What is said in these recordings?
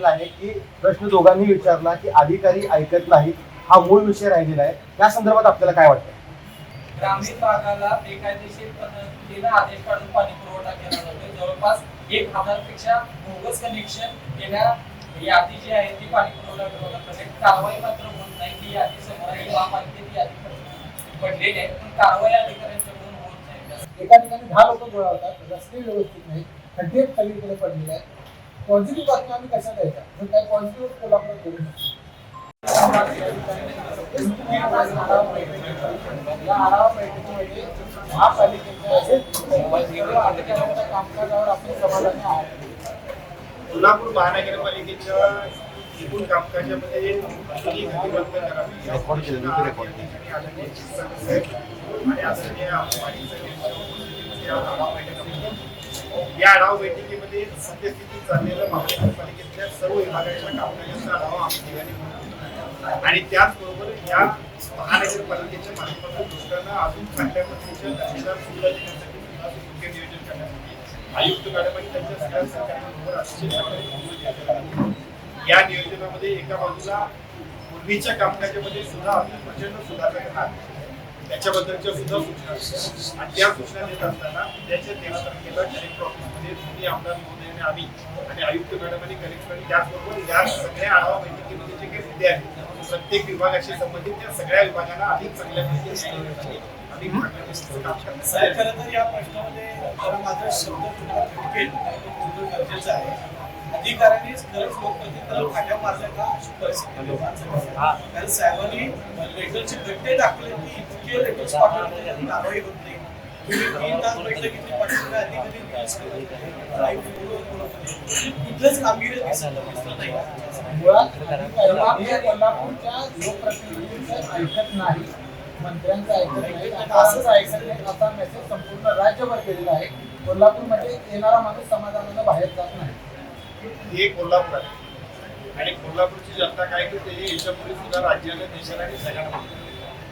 राहिलेला आहे की प्रश्न दोघांनी विचारला की अधिकारी ऐकत नाहीत हा मूळ विषय राहिलेला आहे. त्या संदर्भात आपल्याला काय वाटतं? ग्रामीण भागाला बेकायदेशीर पद्धतीने आदेश काढून पाणी पुरवठा केला जातोय. जवळपास एक हजारपेक्षा बोगस कनेक्शन गेल्या यादी जी आहे ती पाणी पुरवठा विरोधात करते कारवाई मात्र होत नाही. ती यादी समोर आहे. महापालिकेत यादी पडलेली आहे. पण कारवाई अधिकाऱ्यांच्याकडून होत नाही. एका ठिकाणी दहा लोक गोळा होतात. रस्ते व्यवस्थित नाही खड्डे सगळीकडे पडलेले आहेत. पॉझिटिव्ह आम्ही कशा द्यायच्या जर काही पॉझिटिव्ह कोल्हापूर करू शकतो. या आढावा बैठकीमध्ये महापालिकेच्या कामकाजावर आपण समाधानी आहोत कोल्हापूर महानगरपालिकेच्या एकूण कामकाजामध्ये ही करावी आणि आदरणीय या आढावा बैठकीमध्ये सद्यस्थितीत चाललेलं महानगरपालिकेतल्या सर्व विभागाच्या कामकाजाचा आढावा आम्ही ठिकाणी आणि त्याचबरोबर या महानगरपालिकेच्या माध्यमातून दुसऱ्यांना अजून चांगल्या पद्धतीच्या दर्जेदार सुविधा देण्यासाठी मुख्य नियोजन करण्यासाठी आयुक्त मॅडम आणि त्यांच्या सगळ्या सरकारांबरोबर अतिशय या नियोजनामध्ये एका बाजूला पूर्वीच्या कामकाजामध्ये सुद्धा अजून प्रचंड सुधारणा करणार त्याच्याबद्दलच्या सुद्धा सूचना असतात. आणि त्या सूचना देत असताना त्याच्या तेरा तारखेला कलेक्टर ऑफिसमध्ये दोन्ही आमदार महोदयाने आम्ही आणि आयुक्त मॅडम आणि कलेक्टर त्याचबरोबर या सगळ्या आढावा बैठकीमध्ये जे काही मुद्दे आहेत प्रत्येक विभागाशी संबंधित त्या सगळ्या विभागांना अधिक चांगल्या खरं तर या प्रश्नामध्ये माझा शब्द तुम्हाला गरजेचं आहे. अधिकाऱ्यांनीच खरंच फाट्या मारल्या का अशी परिस्थिती निर्माण झाली. आहे. कारण साहेबांनी लेटरचे गट्टे दाखले की इतके लेटर्स पाठवले कारवाई होत नाही. तीन तास. कुठलंच कामगिरी नाही. मुळात हे कोल्हापूरच्या लोकप्रतिनिधींचं ऐकत नाही मंत्र्यांचं ऐकत नाही. आणि असंच ऐकत नाही असा मेसेज संपूर्ण राज्यभर केलेला आहे. कोल्हापूरमध्ये येणारा माणूस समाधानानं बाहेर जात नाही. हे कोल्हापूर आहे. आणि कोल्हापूरची जनता काय करते हे याच्यापूर्वी सुद्धा राज्याला देशाला आणि सगळ्यांना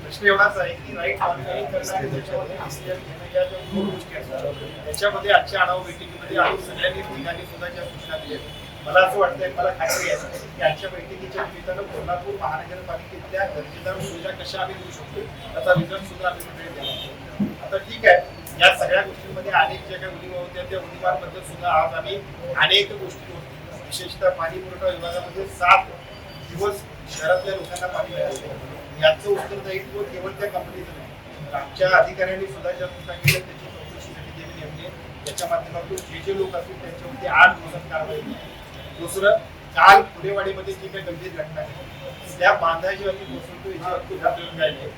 प्रश्न एवढाच आहे की राईट मॉनिटरिंग करणं त्याच्यामध्ये डिसिजन घेणं या ज्या दोन गोष्टी असतात त्याच्यामध्ये आजच्या आढावा बैठकीमध्ये आम्ही सगळ्यांनी ठिकाणी सुद्धा ज्या सूचना दिल्या. मला असं वाटतंय मला खात्री आहे की आजच्या बैठकीच्या निमित्तानं कोल्हापूर महानगरपालिकेतल्या दर्जेदार सुविधा कशा आम्ही देऊ शकतो याचा रिझल्ट सुद्धा आम्ही आता ठीक आहे या सगळ्या गोष्टींमध्ये अनेक ज्या काही उणिवा होत्या त्या उणिवांबद्दल सुद्धा आज आम्ही अनेक गोष्टी विशेषतः पाणी पुरवठा विभागामध्ये सात दिवस शहरातल्या लोकांना पाणी मिळालं याचं उत्तरदायित्व केवळ त्या कंपनीचं नाही. आमच्या अधिकाऱ्यांनी सुद्धा ज्या सूचना केल्या त्याची चौकशी समिती आम्ही. नेमली त्याच्या माध्यमातून जे जे लोक असतील त्यांच्यावरती आठ दिवसात कारवाई केली. दुसरं काल फुलेवाडीमध्ये जी काही गंभीर घटना आहे त्या बांधाची आम्ही कोसळतो याच्यावरती उदाहरण राहिले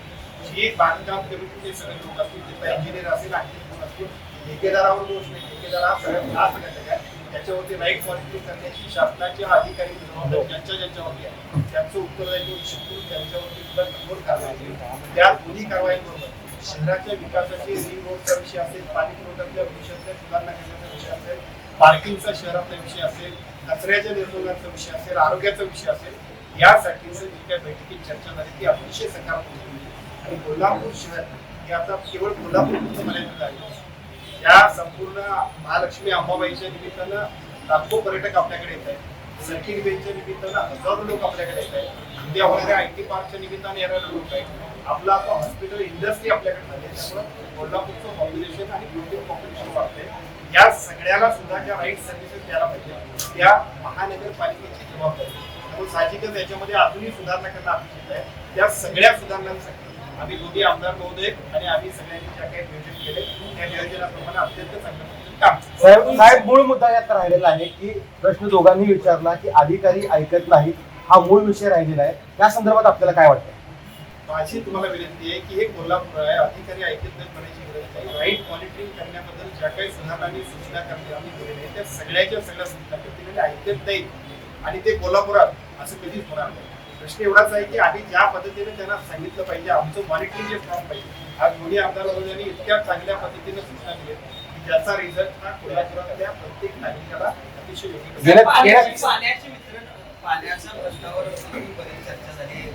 जी बांधकाम कमिटीचे सगळे लोक असतील तिथला इंजिनियर असेल आर्किटेक्ट असतील ठेकेदारावर दोष नाही. ठेकेदार हा सगळ्यात लास्ट घटक आहे. त्याच्यावरती राईट मॉनिटरिंग करण्याची शासनाचे अधिकारी जबाबदारी ज्यांच्या ज्यांच्यावरती आहे. त्यांचं उत्तरदायित्व निश्चित करून त्यांच्यावरती सुद्धा कठोर कारवाई केली त्या दोन्ही कारवाईबरोबर शहराच्या विकासाचे रिंग रोडचा विषय असेल पाणी पुरवठ्यातल्या भविष्यातल्या सुधारणा करण्याचा विषय असेल पार्किंगचा शहरातला विषय असेल कचऱ्याच्या निर्मूलनाचा विषय असेल आरोग्याचा विषय असेल यासाठीचं जी काही बैठकीत चर्चा झाली ती अतिशय सकारात्मक आणि कोल्हापूर शहर हे आता केवळ कोल्हापूर मर्यादित आहे या संपूर्ण महालक्ष्मी अंबाबाईच्या निमित्तानं लाखो पर्यटक आपल्याकडे येत आहेत. सखी बेनच्या निमित्तानं हजारो लोक आपल्याकडे येत आहेत. उद्या होणाऱ्या आय टी पार्कच्या निमित्ताने येणारे लोक आहेत आपलं आता हॉस्पिटल इंडस्ट्री आपल्याकडे झाली आहे. त्यामुळे कोल्हापूरचं पॉप्युलेशन आणि ग्लोबल पॉप्युलेशन वाढते या सगळ्याला सुद्धा ज्या राईट सर्व्हिसेस द्यायला पाहिजे त्या महानगरपालिकेची जबाबदारी. त्यामुळे साहजिकच याच्यामध्ये अजूनही सुधारणा करणं अपेक्षित आहे. त्या सगळ्या सुधारणांसाठी आम्ही दोन्ही आमदार महोदय आणि आम्ही सगळ्यांनी ज्या काही नियोजन केले. त्या नियोजनाप्रमाणे अत्यंत केलं. साहेब साहेब मूळ मुद्दा यात राहिलेला आहे की प्रश्न दोघांनी विचारला की अधिकारी ऐकत नाहीत. हा मूळ विषय राहिलेला आहे. त्या संदर्भात आपल्याला काय वाटतं? माझी तुम्हाला विनंती आहे की हे कोल्हापूर आहे. अधिकारी ऐकत नाही म्हणायची गरज नाही. राईट मॉनिटरिंग करण्याबद्दल ज्या काही सुधारणा आणि सूचना करणे आम्ही केलेल्या त्या सगळ्याच्या सगळ्या सूचना करतील आणि ऐकत नाही आणि ते कोल्हापुरात असं कधीच होणार नाही. प्रश्न एवढाच आहे की आम्ही ज्या पद्धतीने त्यांना सांगितलं पाहिजे आमचं मॉनिटरिंग जे स्ट्रॉंग पाहिजे आज दोन्ही आमदार महोदयांनी इतक्या चांगल्या पद्धतीने सूचना दिल्या की ज्याचा रिझल्ट हा कोल्हापुरातल्या प्रत्येक नागरिकाला अतिशय योग्य पाण्याची वितरण पाण्याच्या प्रश्नावर बरीच चर्चा झाली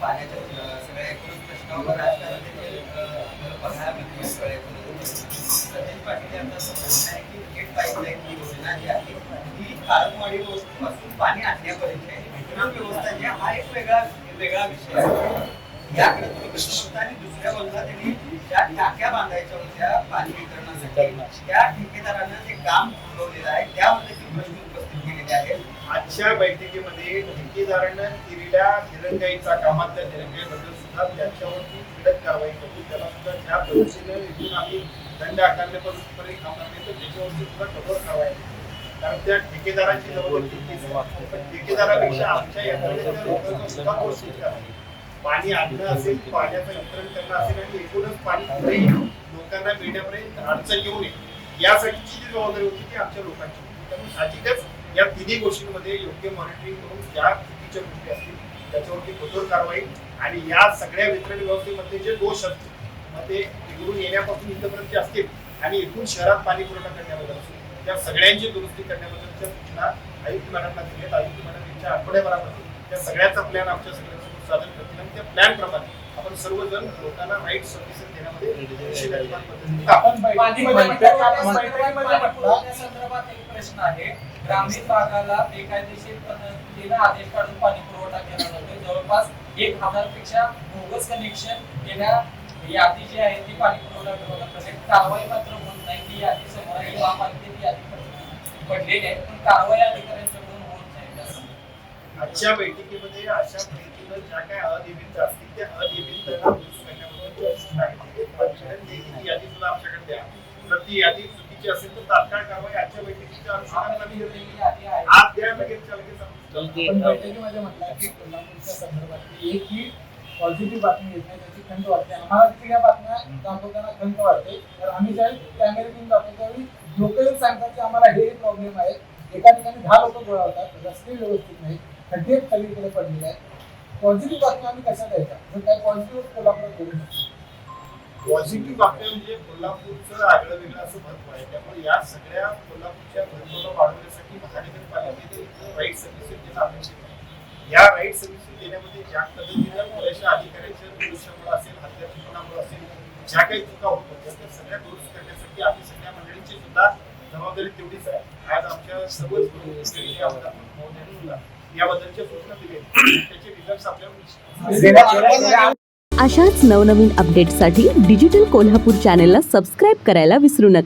पाण्याच्या सगळ्या प्रश्नावर बघायला मिळते सगळ्या सचिन पाटील यांचं आहे की थेट पाईपलाईन ही योजना जी आहे ही कारवाडी पासून पाणी आणण्यापर्यंत व्यवस्था जी आहे, हा एक वेगळा वेगळा विषय आहे. याकडे तुम्ही कसं बघता आणि दुसऱ्या बाजूला त्यांनी ज्या टाक्या बांधायच्या होत्या पाणी वितरणासाठी त्या ठेकेदारानं जे काम थांबवलेलं आहे त्यामध्ये ते प्रश्न उपस्थित केलेले आहेत. आजच्या बैठकीमध्ये ठेकेदारानं केलेल्या दिरंगाईचा कामातल्या दिरंगाईबद्दल सुद्धा त्याच्यावरती कडक कारवाई करून त्याला सुद्धा ज्या पद्धतीने इथून आम्ही दंड आकारण्यापर्यंत काम करते तर त्याच्यावरती सुद्धा कठोर कारवाई कारण त्या ठेकेदाराची जबाबदारी ठेकेदारापेक्षा आमच्या आहे. पाणी आणणं असेल पाण्याचं वितरण करणं असेल आणि एकूणच पाणी लोकांना मिळण्यापर्यंत अडचण येऊ नये. यासाठीची जी जबाबदारी होती ती आमच्या लोकांची. होती त्यामुळे साहजिकच या तिन्ही गोष्टींमध्ये योग्य मॉनिटरिंग करून ज्या चुकीच्या गोष्टी असतील त्याच्यावरती कठोर कारवाई आणि या सगळ्या वितरण व्यवस्थेमध्ये जे दोष असतील मग ते इकडून येण्यापासून इथपर्यंत असतील आणि इथून शहरात पाणी पुरवठा करण्याबद्दल असतील. त्या सगळ्यांची दुरुस्ती करण्याबद्दलच्या सूचना आयुक्त मॅडमला दिल्यात आयुक्त मॅडम यांच्या आठवड्याभरामध्ये त्या सगळ्याचा प्लॅन आमच्या सगळ्यांसमोर सादर करतील आणि त्या प्लॅन प्रमाणे आपण सर्वजण लोकांना राईट सर्व्हिसेस देण्यामध्ये एक प्रश्न आहे. ग्रामीण भागाला बेकायदेशीर पद्धतीने आदेश काढून पाणी पुरवठा केला जातोय. जवळपास एक हजारपेक्षा बोगस कनेक्शन येण्या यादी जी आहे ती पाणी पुरवठा विरोधात करते कारवाई मात्र नाही ती यादी महापालिकेची यादी पडलेली आहे पण कारवाई अधिकाऱ्यांच्याकडून होत नाही आजच्या बैठकीमध्ये अशा पद्धतीनं ज्या काय अनियमित असतील त्या ही। यादी सुद्धा आमच्याकडे द्या जर ती यादी चुकीची असेल तर तात्काळ कारवाई आजच्या बैठकीच्या अनुषंगाने आम्ही आपल्याकडे घेतली. ही यादी आहे आज द्या लगेच बैठकीमध्ये म्हटलं की कोल्हापूरच्या संदर्भात एकही पॉझिटिव्ह बातमी येत नाही खंत वाटते. आम्हाला देखील या बातम्या दाखवताना खंत वाटते. तर आम्ही ज्यावेळी कॅमेरे घेऊन जातो त्यावेळी लोकही सांगतात की आम्हाला हे प्रॉब्लेम आहे. एका ठिकाणी दहा लोक गोळा होतात रस्ते व्यवस्थित नाही खड्डे सगळीकडे पडलेले आहेत. पॉझिटिव्ह बातम्या आम्ही कशा द्यायच्या? जर काही पॉझिटिव्ह कोल्हापुरात करू शकतो पॉझिटिव्ह बातम्या म्हणजे कोल्हापूरचं आगळं वेगळं असं महत्त्व आहे. त्यामुळे या सगळ्या कोल्हापूरच्या महत्वाला वाढवण्यासाठी महानगरपालिकेने राईट सर्व्हिसेस देणं अपेक्षित आहे. या राईट सर्व्हिसेस देण्यामध्ये ज्या पद्धतीनं पुरेशा अधिकाऱ्यांच्या दुरुस्तीमुळे असेल हत्यामुळे असेल ज्या काही चुका होत होत्या त्या सगळ्या दुरुस्त करण्यासाठी आम्ही सगळ्या मंडळींची सुद्धा जबाबदारी तेवढीच आहे. आज आमच्या सर्वच याबद्दलच्या सूचना दिल्या. त्याचे रिझल्ट आपल्याला अशाच नवनवीन अपडेट्ससाठी डिजिटल कोल्हापूर चॅनेलला सबस्क्राईब करायला विसरू नका.